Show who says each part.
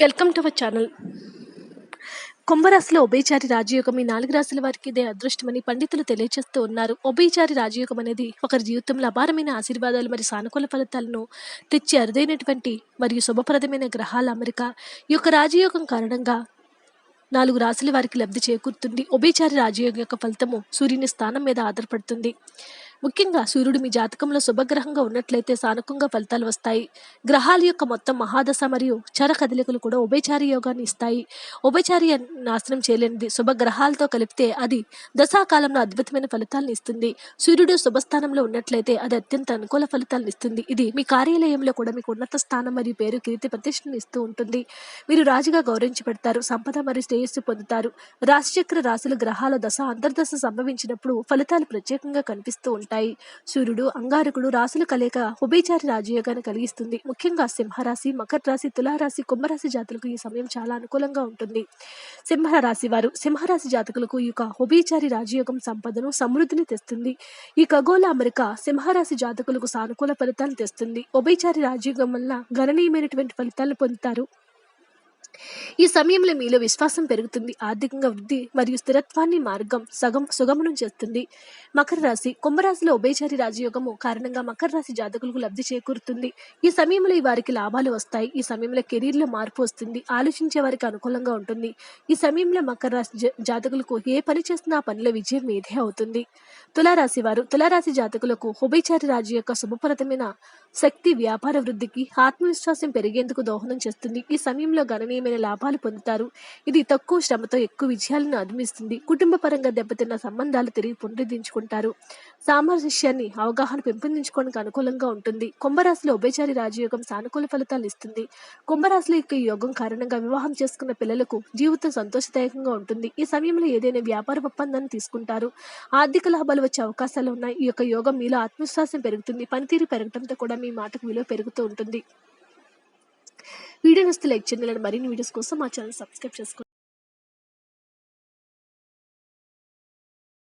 Speaker 1: Welcome to our channel కుంభరాశిలో ఉభయచారి రాజయోగం ఈ నాలుగు రాశుల వారికి ఇదే అదృష్టమని పండితులు తెలియజేస్తూ ఉన్నారు. ఉభయచారి రాజయోగం అనేది ఒకరి జీవితంలో అపారమైన ఆశీర్వాదాలు మరియు సానుకూల ఫలితాలను తెచ్చి అరుదైనటువంటి మరియు శుభప్రదమైన గ్రహాల అమరిక ఈ యొక్క రాజయోగం కారణంగా నాలుగు రాశుల వారికి లబ్ధి చేకూరుతుంది. ఉభయచారి రాజయోగం యొక్క ఫలితము సూర్యుని స్థానం మీద ఆధారపడుతుంది. ముఖ్యంగా సూర్యుడు మీ జాతకంలో శుభగ్రహంగా ఉన్నట్లయితే సానుకంగా ఫలితాలు వస్తాయి. గ్రహాల యొక్క మొత్తం మహాదశ మరియు చర కదలికలు కూడా ఉభయచారి యోగాన్ని ఇస్తాయి. ఉభయచారి నాశనం చేయలేనిది శుభగ్రహాలతో కలిపితే అది దశాకాలంలో అద్భుతమైన ఫలితాలను ఇస్తుంది. సూర్యుడు శుభస్థానంలో ఉన్నట్లయితే అది అత్యంత అనుకూల ఫలితాలను ఇస్తుంది. ఇది మీ కార్యాలయంలో కూడా మీకు ఉన్నత స్థానం మరియు పేరు కీర్తి ప్రతిష్టను ఇస్తూ ఉంటుంది. మీరు రాజుగా గౌరవించబడతారు సంపద మరియు శ్రేయస్సు పొందుతారు. రాశిచక్ర రాశుల గ్రహాల దశ అంతర్దశ సంభవించినప్పుడు ఫలితాలు ప్రత్యేకంగా కనిపిస్తూ ఉంటాయి. ఉంటాయి. సూర్యుడు అంగారకుడు రాశుల కలయిక ఉభయచారి రాజయోగాన్ని కలిగిస్తుంది. ముఖ్యంగా సింహరాశి మకర రాశి తులారాశి కుంభరాశి జాతులకు ఈ సమయం చాలా అనుకూలంగా ఉంటుంది. సింహ రాశి వారు సింహరాశి జాతకులకు ఈ యొక్క ఉభయచారి రాజయోగం సంపదను సమృద్ధిని తెస్తుంది. ఈ ఖగోళ అమెరిక సింహరాశి జాతకులకు సానుకూల ఫలితాలను తెస్తుంది. ఉభయచారి రాజయోగం వల్ల గణనీయమైనటువంటి ఫలితాలను పొందుతారు. ఈ సమయంలో మీలో విశ్వాసం పెరుగుతుంది ఆర్థికంగా వృద్ధి మరియు స్థిరత్వాన్ని మార్గం సగం సుగమనం చేస్తుంది. మకర రాశి కుంభరాశిలో ఉభయచారి రాజయోగము కారణంగా మకర రాశి జాతకులకు లబ్ధి చేకూరుతుంది. ఈ సమయంలో ఈ వారికి లాభాలు వస్తాయి. ఈ సమయంలో కెరీర్లో మార్పు వస్తుంది. ఆలోచించే వారికి అనుకూలంగా ఉంటుంది. ఈ సమయంలో మకర రాశి జాతకులకు ఏ పని చేస్తున్నా ఆ పనిలో విజయం మీదే అవుతుంది. తులారాశి వారు తులారాశి జాతకులకు ఉభయచారి రాజు యొక్క శుభప్రదమైన శక్తి వ్యాపార వృద్ధికి ఆత్మవిశ్వాసం పెరిగేందుకు దోహదం చేస్తుంది. ఈ సమయంలో గణనీయమైన లాభాలు పొందుతారు. ఇది తక్కువ శ్రమతో ఎక్కువ విజయాలను అందిస్తుంది కుటుంబ పరంగా దెబ్బతిన్న సంబంధాలు తిరిగి పునరుద్ధరించుకుంటారు. సామరస్యాన్ని అవగాహన పెంపొందించుకోవడానికి అనుకూలంగా ఉంటుంది. కుంభరాశిలో ఉభయచారి రాజయోగం సానుకూల ఫలితాలు ఇస్తుంది. కుంభరాశిలో యొక్క యోగం కారణంగా వివాహం చేసుకున్న పిల్లలకు జీవితం సంతోషదాయకంగా ఉంటుంది. ఈ సమయంలో ఏదైనా వ్యాపార ఒప్పందాన్ని తీసుకుంటారు. ఆర్థిక లాభాలు వచ్చే అవకాశాలు ఉన్నాయి. ఈ యొక్క యోగం మీలో ఆత్మవిశ్వాసం పెరుగుతుంది. పనితీరు పెరగడంతో కూడా మీ మాటకు విలువ పెరుగుతూ ఉంటుంది. వీడియో నస్తే లైక్ చేయండి ఇలాంటి మరిన్ని వీడియోస్ కోసం మా ఛానల్ సబ్స్క్రైబ్ చేసుకోండి.